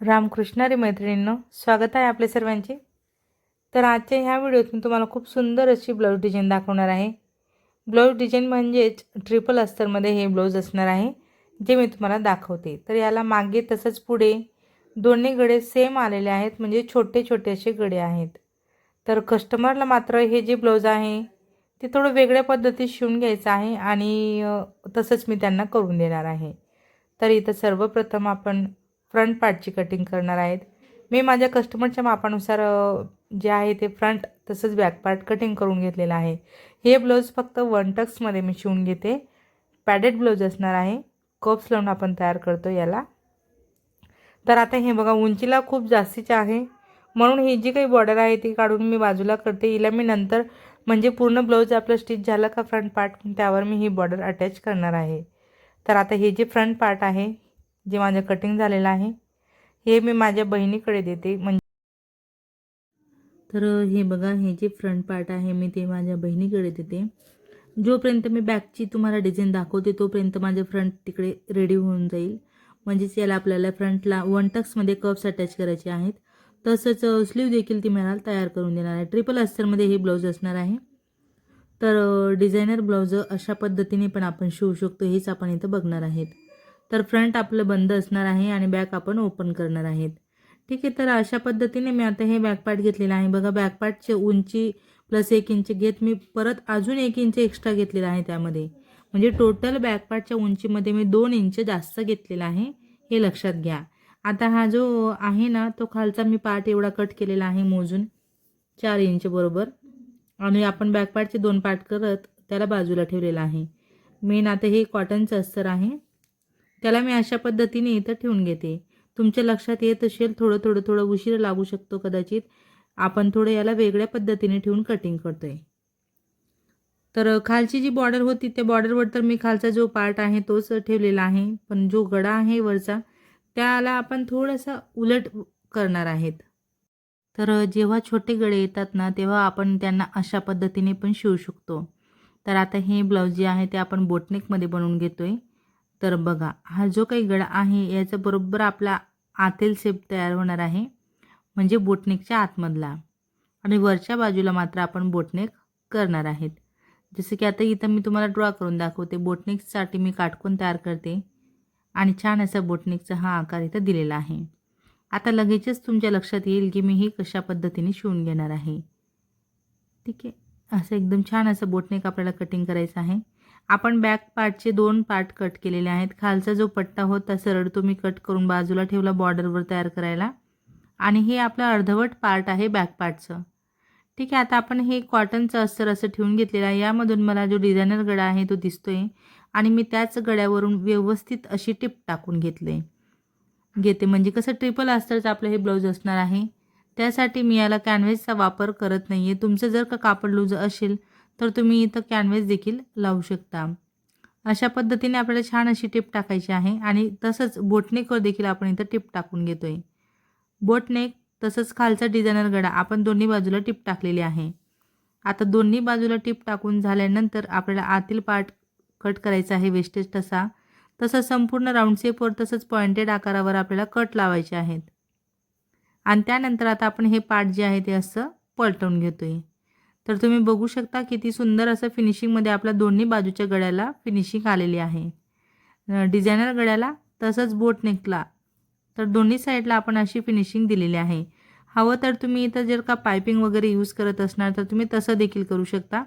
रामकृष्णारी मैत्रिणींनो स्वागत आहे आपल्या सर्वांचे. तर आजच्या ह्या व्हिडिओत मी तुम्हाला खूप सुंदर अशी ब्लाऊज डिझाईन दाखवणार आहे. ब्लाऊज डिझाईन म्हणजेच ट्रिपल अस्तरमध्ये हे ब्लाऊज असणार आहे जे मी तुम्हाला दाखवते. तर याला मागे तसंच पुढे दोन्ही गडे सेम आलेले आहेत म्हणजे छोटे छोटे असे गडे आहेत. तर कस्टमरला मात्र हे जे ब्लाऊज आहे ते थोडं वेगळ्या पद्धतीत शिवून घ्यायचं आहे आणि तसंच मी त्यांना करून देणार आहे. तर इथं सर्वप्रथम आपण फ्रंट पार्टची कटिंग करणार आहेत. मी माझ्या कस्टमरच्या मापानुसार जे आहे ते फ्रंट तसंच बॅक पार्ट कटिंग करून घेतलेलं आहे. हे ब्लाऊज फक्त वन टक्समध्ये मी शिवून घेते. पॅडेड ब्लाऊज असणार आहे. कप्स लावून आपण तयार करतो याला. तर आता हे बघा उंचीला खूप जास्तीचे आहे. म्हणून ही जी काही बॉर्डर आहे ती काढून मी बाजूला करते. हिला मी नंतर म्हणजे पूर्ण ब्लाऊज आपलं स्टिच झालं का फ्रंट पार्ट त्यावर मी ही बॉर्डर अटॅच करणार आहे. तर आता हे जे फ्रंट पार्ट आहे जे माझं कटिंग झालेलं आहे हे मी माझ्या बहिणीकडे देते. म्हणजे तर हे बघा हे जे फ्रंट पार्ट आहे मी ते माझ्या बहिणीकडे देते. जोपर्यंत मी बॅकची तुम्हाला डिझाईन दाखवते तोपर्यंत माझं फ्रंट तिकडे रेडी होऊन जाईल. म्हणजेच याला आपल्याला फ्रंटला वन टक्समध्ये कप्स अटॅच करायचे आहेत. तसंच स्लीव देखील ती मला तयार करून देणार आहे. ट्रिपल अस्तरमध्ये हे ब्लाऊज असणार आहे. तर डिझायनर ब्लाऊज अशा पद्धतीने पण आपण शिवू शकतो हेच आपण इथं बघणार आहेत. तर फ्रंट आपलं बंद असणार आहे आणि बॅक आपण ओपन करणार आहेत. ठीक आहे तर अशा पद्धतीने मी आता हे बॅक घेतलेलं आहे. बघा बॅक उंची प्लस एक इंच घेत मी परत अजून एक इंच एक्स्ट्रा घेतलेला आहे त्यामध्ये. म्हणजे टोटल बॅक उंचीमध्ये मी दोन इंच जास्त घेतलेला आहे हे लक्षात घ्या. आता हा जो आहे ना तो खालचा मी पार्ट एवढा कट केलेला आहे मोजून. चार इंच बरोबर. आणि आपण बॅक दोन पार्ट करत त्याला बाजूला ठेवलेला आहे. मेन आता हे कॉटनचं अस्तर आहे. त्याला मी अशा पद्धतीने इथं ठेवून घेते. तुमच्या लक्षात येत असेल थोडं थोडं थोडं उशीर लागू शकतो कदाचित. आपण थोडं याला वेगळ्या पद्धतीने ठेवून कटिंग करतो आहे तर खालची जी बॉर्डर होती त्या बॉर्डरवर तर मी खालचा जो पार्ट आहे तोच ठेवलेला आहे. पण जो गडा आहे वरचा त्याला आपण थोडासा उलट करणार आहेत. तर जेव्हा छोटे गळे येतात ना तेव्हा आपण त्यांना अशा पद्धतीने पण शिवू शकतो. तर आता हे ब्लाऊज जे आहे ते आपण बोटनेकमध्ये बनवून घेतो आहे तर बघा हा जो काही गळा आहे याचा बरोबर आपला आतील शेप तयार होणार आहे म्हणजे बोटनेकच्या आतमधला. आणि वरच्या बाजूला मात्र आपण बोटनेक करणार आहेत. जसं की आता इथं मी तुम्हाला ड्रॉ करून दाखवते. बोटनेकसाठी मी काटकोन तयार करते. आणि छान असा बोटनेकचा हा आकार इथं दिलेला आहे. आता लगेचच तुमच्या लक्षात येईल की मी हे कशा पद्धतीने शिवून घेणार आहे. ठीक आहे? असं एकदम छान असं बोटनेक आपल्याला कटिंग करायचं आहे. आपण बॅक पार्टचे दोन पार्ट कट केलेले आहेत. खालचा जो पट्टा होता सरळ तुम्ही कट करून बाजूला ठेवला बॉर्डरवर तयार करायला. आणि हे आपलं अर्धवट पार्ट आहे बॅक पार्टचं ठीक आहे आता आपण हे कॉटनचं अस्तर असं ठेवून घेतलेलं आहे. यामधून मला जो डिझायनर गडा आहे तो दिसतो आहे आणि मी त्याच गड्यावरून व्यवस्थित अशी टिप टाकून घेतले घेते म्हणजे कसं ट्रिपल अस्तरचं आपलं हे ब्लाऊज असणार आहे. त्यासाठी मी याला कॅनव्हेसचा वापर करत नाही आहे तुमचं जर का कापड लूज असेल तर तुम्ही इथं कॅनव्हेस देखील लावू शकता. अशा पद्धतीने आपल्याला छान अशी टिप टाकायची आहे आणि तसंच बोटनेकवर देखील आपण इथं टिप टाकून घेतो आहे बोटनेक तसंच खालचा डिझायनर गडा आपण दोन्ही बाजूला टिप टाकलेली आहे. आता दोन्ही बाजूला टिप टाकून झाल्यानंतर आपल्याला आतील पार्ट कट करायचा आहे वेस्टेज तसा. तसंच संपूर्ण राऊंड शेपवर तसंच पॉइंटेड आकारावर आपल्याला कट लावायचे आहेत. आणि त्यानंतर आता आपण हे पार्ट जे आहे ते असं पलटवून घेतो आहे तर तुम्ही बघू शकता किती सुंदर असं फिनिशिंगमध्ये आपल्या दोन्ही बाजूच्या गळ्याला फिनिशिंग आलेली आहे. डिझायनर गळ्याला तसंच बोट नेकला तर दोन्ही साईडला आपण अशी फिनिशिंग दिलेली आहे. हवं तर तुम्ही इथं जर का पायपिंग वगैरे यूज करत असणार तर तुम्ही तसं देखील करू शकता.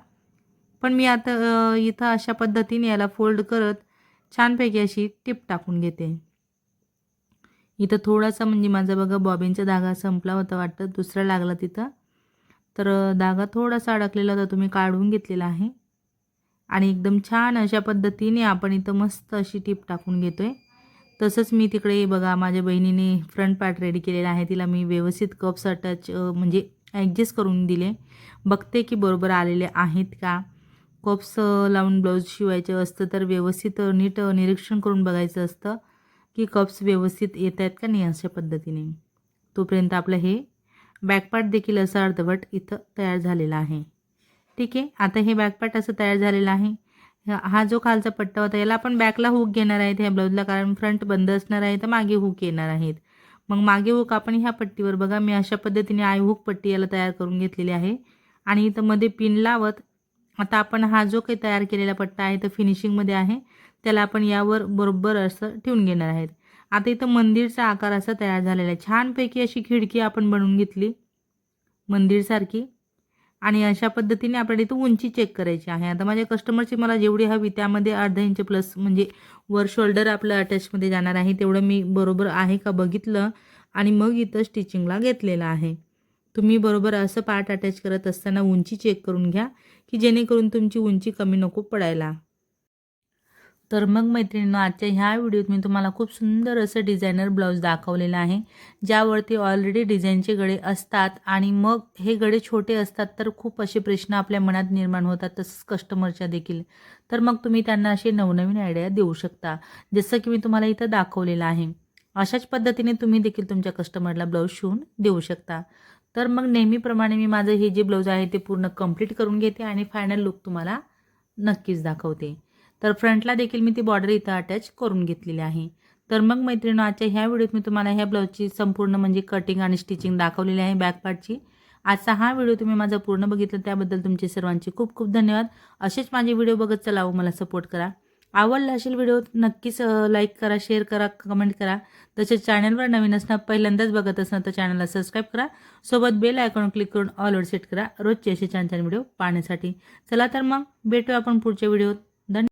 पण मी आता इथं अशा पद्धतीने याला फोल्ड करत छानपैकी अशी टिप टाकून घेते. इथं थोडासा म्हणजे माझा बघा बॉबिनचा धागा संपला होता वाटतं दुसरा लागला तिथं. तर धागा थोडासा अडकलेला होता तुम्ही काढून घेतलेला आहे. आणि एकदम छान अशा पद्धतीने आपण इथं मस्त अशी टीप टाकून घेतो आहे तसंच मी तिकडे बघा माझ्या बहिणीने फ्रंट पार्ट रेडी केलेला आहे. तिला मी व्यवस्थित कप्स अटॅच म्हणजे ॲडजस्ट करून दिले. बघते की बरोबर आलेले आहेत का? कप्स लावून ब्लाऊज शिवायचं असतं तर व्यवस्थित नीट निरीक्षण करून बघायचं असतं की कप्स व्यवस्थित येत आहेत का नाही अशा पद्धतीने. तोपर्यंत आपलं हे बॅकपार्ट देखील असं अर्धवट इथं तयार झालेला आहे. ठीक आहे आता हे बॅकपार्ट असं तयार झालेलं आहे. हा जो खालचा पट्टा होता याला आपण बॅकला हुक घेणार आहेत ह्या ब्लाऊजला कारण फ्रंट बंद असणार आहे तर मागे हुक येणार आहेत. मग मागे हुक आपण ह्या पट्टीवर बघा मी अशा पद्धतीने आय हुक पट्टी याला तयार करून घेतलेली आहे. आणि इथं मध्ये पिन लावत आता आपण हा जो काही तयार केलेला पट्टा आहे तो फिनिशिंगमध्ये आहे त्याला आपण यावर बरोबर असं ठेवून घेणार आहेत. आता इथं मंदिरचा आकार असा तयार झालेला आहे. छानपैकी अशी खिडकी आपण बनवून घेतली. मंदिरसारखी आणि अशा पद्धतीने आपल्याला इथं उंची चेक करायची आहे. आता माझ्या कस्टमरची मला जेवढी हवी त्यामध्ये अर्धा इंच प्लस म्हणजे वर शोल्डर आपलं अटॅचमध्ये जाणार आहे. तेवढं मी बरोबर आहे का बघितलं. आणि मग इथं स्टिचिंगला घेतलेलं आहे. तुम्ही बरोबर असं पार्ट अटॅच करत असताना उंची चेक करून घ्या की जेणेकरून तुमची उंची कमी नको पडायला. तर मग मैत्रिणींनो आजच्या ह्या व्हिडिओत मी तुम्हाला खूप सुंदर असं डिझायनर ब्लाऊज दाखवलेलं आहे ज्यावरती ऑलरेडी डिझाईनचे गळे असतात आणि मग हे गळे छोटे असतात तर खूप असे प्रश्न आपल्या मनात निर्माण होतात तसंच कस्टमरच्या देखील. तर मग तुम्ही त्यांना असे नवनवीन आयडिया देऊ शकता जसं की मी तुम्हाला इथं दाखवलेलं आहे. अशाच पद्धतीने तुम्ही देखील तुमच्या कस्टमरला ब्लाऊज शिवून देऊ शकता. तर मग नेहमीप्रमाणे मी माझं हे जे ब्लाऊज आहे ते पूर्ण कंप्लीट करून घेते आणि फायनल लुक तुम्हाला नक्कीच दाखवते. तर फ्रंटला देखील मी ती बॉर्डर इथं अटॅच करून घेतलेली आहे. तर मग मैत्रिणी आजच्या ह्या व्हिडिओत मी तुम्हाला ह्या ब्लाऊजची संपूर्ण म्हणजे कटिंग आणि स्टिचिंग दाखवलेली आहे बॅक पार्टची आजचा हा व्हिडिओ तुम्ही माझा पूर्ण बघितला त्याबद्दल तुमचे सर्वांचे खूप खूप धन्यवाद. असेच माझे व्हिडिओ बघत चला मला सपोर्ट करा. आवडला असेल व्हिडिओ नक्कीच लाईक करा शेअर करा कमेंट करा. तसेच चॅनलवर नवीन असणं पहिल्यांदाच बघत असणार तर चॅनलला सबस्क्राईब करा. सोबत बेल आयकॉन क्लिक करून ऑलवर सेट करा. रोजचे असे छान छान व्हिडिओ पाहण्यासाठी. चला तर मग भेटू आपण पुढच्या व्हिडिओत